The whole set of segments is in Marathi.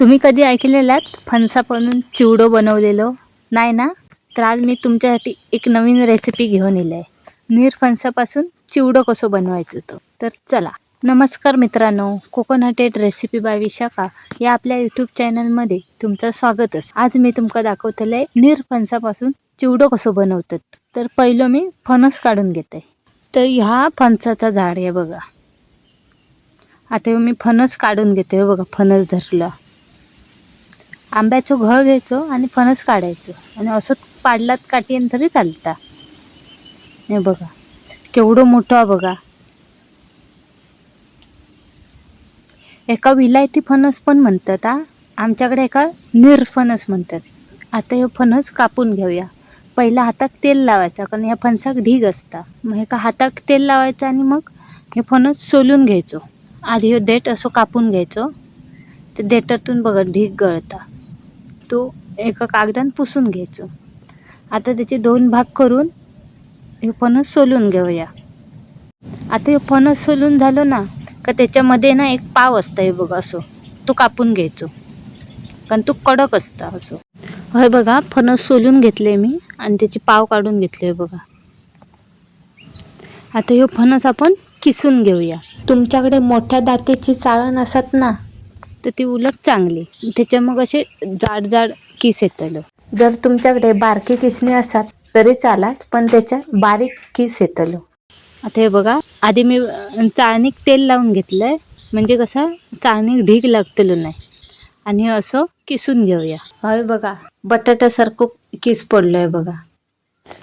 तुम्ही कधी ऐकलेलात फणसापासून चिवडो बनवलेलो? नाही ना? तर आज मी तुमच्यासाठी एक नवीन रेसिपी घेऊन येईल आहे निरफणसापासून चिवडो कसं बनवायचं होतं? तर चला. नमस्कार मित्रांनो. कोकोनटेड रेसिपी बाय विशाखा या आपल्या यूट्यूब चॅनलमध्ये तुमचं स्वागतच आज मी तुमका दाखवतले निरफणसापासून चिवडो कसं बनवतात. तर पहिलं मी फणस काढून घेते. तर ह्या फणसाचा झाड आहे बघा. आता मी फणस काढून घेते हो बघा फणस धरलं. आंब्याचं घळ घ्यायचो आणि फणस काढायचो. आणि असं पाडलात काठीन तरी चालता. हे बघा केवढं मोठं बघा. एका विलायती फणस पण म्हणतात हा. आमच्याकडे एका निरफणस म्हणतात. आता हे फणस कापून घेऊया. पहिला हाताक तेल लावायचं कारण ह्या फणसाक ढीग असता. मग एका हाताक तेल लावायचं आणि मग हे फणस सोलून घ्यायचो. आधी हे देठ असं कापून घ्यायचो. ते देठातून बघा ढीग गळता. तो एका कागदान पुसून घ्यायचो. आता त्याचे दोन भाग करून हे फणस सोलून घेऊया. आता हे फणस सोलून झालो ना का त्याच्यामध्ये ना एक पाव असतं हे बघा असो. तो कापून घ्यायचो. कारण तो कडक असता असो. होय बघा फणस सोलून घेतले मी आणि त्याची पाव काढून घेतले बघा. आता हे फणस आपण किसून घेऊया. तुमच्याकडे मोठ्या दातेची चाळण असत ना तर ती उलट चांगली. त्याच्या मग असे जाड जाड किस येतलो जर तुमच्याकडे बारके किसणी असतात तरी चालात पण त्याच्यात बारीक किस येतलो आता हे बघा आधी मी चाळणीक तेल लावून घेतलंय. म्हणजे कसं चाळणीक ढीग लागतलो नाही. आणि हे असं किसून घेऊया. हय बघा बटाट्यासारखं किस पडलंय बघा.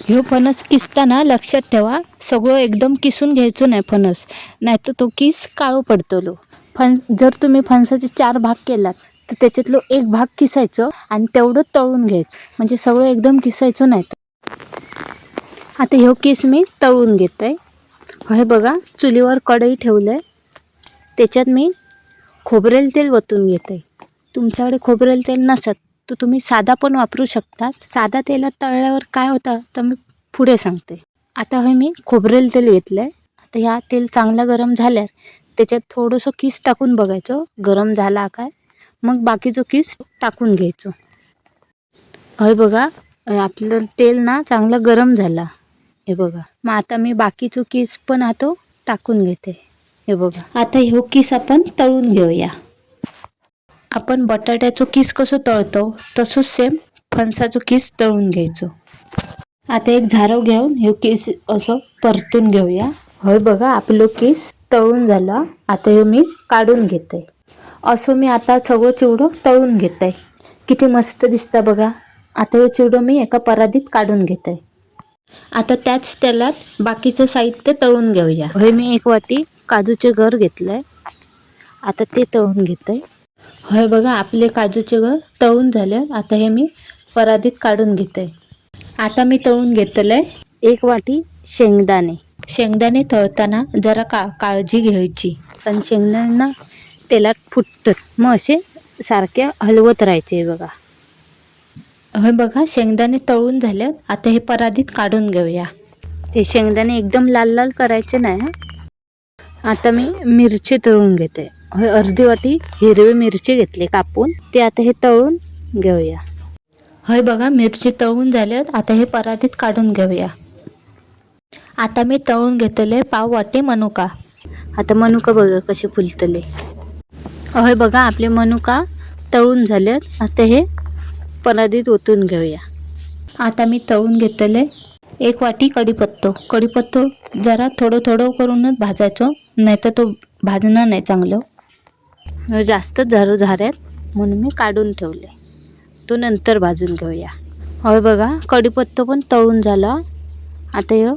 ह्यो फणस किसताना लक्षात ठेवा सगळं एकदम किसून घ्यायचो नाही फणस. नाहीतर तो किस काळो पडतलो. फण जर तुम्ही फणसाचे चार भाग केलात तर त्याच्यातलो एक भाग किसायचं आणि तेवढं तळून घ्यायचं. म्हणजे सगळं एकदम किसायचं नाही आता ह्यो किस मी तळून घेत आहे हे बघा चुलीवर कढई ठेवलं आहे त्याच्यात मी खोबरेल तेल वतून घेत आहे तुमच्याकडे खोबरेल तेल नसत तर तुम्ही साधा पण वापरू शकता साधा तेलात तळल्यावर काय होतं तर मी पुढे सांगते. आता हे मी खोबरेल तेल घेतलं आहे आता ह्या तेल चांगलं गरम झाल्यावर त्याच्यात थोडंसं किस टाकून बघायचं. गरम झाला काय? मग बाकीचं किस टाकून घ्यायचं. हे बघा आपलं तेल ना चांगलं गरम झाला. हे बघा. मग आता मी बाकीचं किस पण आता टाकून घेते. हे बघा. आता ह्यो किस आपण तळून घेऊया. आपण बटाट्याचं किस कसं तळतो तसंच सेम फणसाचं किस तळून घ्यायचो. आता एक झारव घेऊन हे केस असं परतून घेऊया. होय बघा आपलं केस तळून झालं. आता हे मी काढून घेते. असं मी आता सगळं चिवडं तळून घेते. किती मस्त दिसतं बघा. आता हे चिवडं मी एका परातीत काढून घेते. आता त्याच तेलात बाकीचं साहित्य तळून घेऊया. होय मी एक वाटी काजूचे घर घेतलंय. आता ते तळून घेते. होय बघा आपले काजूचे घर तळून झाले. आता हे मी परातीत काढून घेते. आता मी तळून घेतलंय एक वाटी शेंगदाणे. शेंगदाणे तळताना जरा का काळजी घ्यायची. कारण शेंगदाण्यांना तेलात फुटतात मग असे सारखे हलवत राहायचे बघा. होय बघा शेंगदाणे तळून झाले. आता हे परातीत काढून घेऊया. ते शेंगदाणे एकदम लाल लाल करायचे नाही हं. आता मी मिरची तळून घेते. होय अर्धी वाटी हिरवी मिरची घेतली कापून. ते आता हे तळून घेऊया. होय बघा मिरची तळून झाल्यात. आता हे परातीत काढून घेऊया. आता मी तळून घेतले पाव वाटे मनुका. आता मनुका बघा कसे फुलतले. होय बघा आपले मनुका तळून झालेत. आता हे परातीत ओतून घेऊया. आता मी तळून घेतले एक वाटी कढीपत्तो. कढीपत्तो जरा थोडं थोडं करूनच भाजायचं नाहीतर तो भाजणार नाही चांगलं. जास्त झर झाऱ्यात म्हणून मी काढून ठेवले. तो नंतर भाजून घेऊया. होय बघा कढीपत्तो पण तळून झाला. आता हे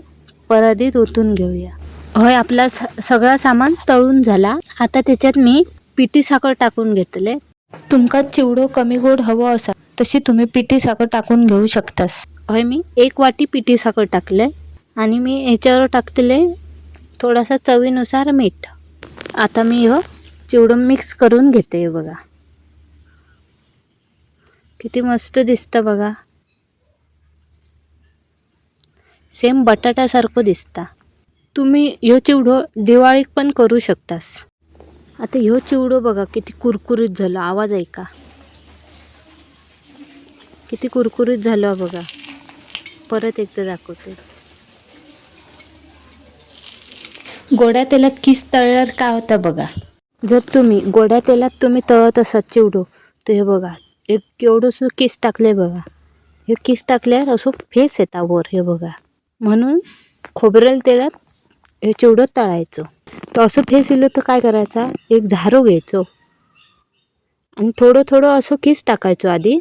परदीत ओतून घेऊया. होय आपला स सगळा सामान तळून झाला. आता त्याच्यात मी पिठी साखर टाकून घेतले. तुमका चिवडो कमी गोड हवं असा तशी तुम्ही पिठी साखर टाकून घेऊ शकतास. होय मी एक वाटी पिठी साखर टाकले. आणि मी ह्याच्यावर टाकतले थोडासा चवीनुसार मीठ. आता मी हो चिवडो मिक्स करून घेते बघा. किती मस्त दिसतं बघा. सेम बटाट्यासारखं दिसता. तुम्ही ह्यो चिवडो दिवाळीक पण करू शकतास. आता ह्यो चिवडो बघा किती कुरकुरीत झालो. आवाज ऐका. किती कुरकुरीत झालो बघा. परत एकदा दाखवते. गोड्या तेलात किस तळल्यावर काय होतं बघा. जर तुम्ही गोड्या तेलात तुम्ही तळत असाल चिवडो तर हे बघा एक केवढंसं किस टाकले बघा. हे किस टाकल्यावर असं फेस येता वर हे बघा. म्हणून खोबरेल तेलात हे चिवडं तळायचो. तर असं फेस येलं तर काय करायचा? एक झारो घ्यायचो. आणि थोडं थोडं असं किस टाकायचो आधी.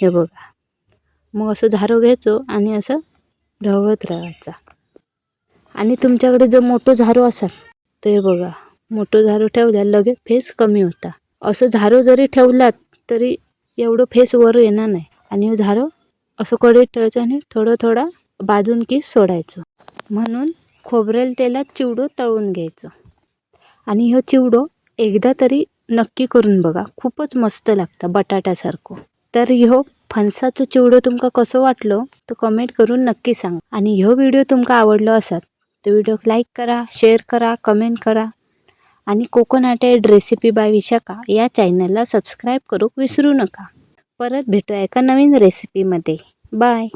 हे बघा. मग असं झारो घ्यायचो आणि असं ढवळत राहायचा. आणि तुमच्याकडे जर मोठं झारो असाल तर हे बघा. मोठं झारो ठेवल्या लगेच फेस कमी होता. असं झारो जरी ठेवलात तरी एवढं फेस वर येणार नाही. आणि हे झारो असं कडे ठेवायचं आणि थोडं थोडा बाजून की सोडायचो. म्हणून खोबरेल तेलात चिवडो तळून घ्यायचो. आणि ह्यो चिवडो एकदा तरी नक्की करून बघा खूपच मस्त लागतं बटाट्यासारखं. तर ह्यो फणसाचं चिवडो तुमका कसं वाटलो तर कमेंट करून नक्की सांगा. आणि ह्यो व्हिडिओ तुमका आवडलो असत तर व्हिडिओक लाईक करा शेअर करा कमेंट करा. आणि कोकोनाटेड रेसिपी बाय विशाखा या चॅनलला सबस्क्राईब करूक विसरू नका. परत भेटूया एका नवीन रेसिपीमध्ये. बाय.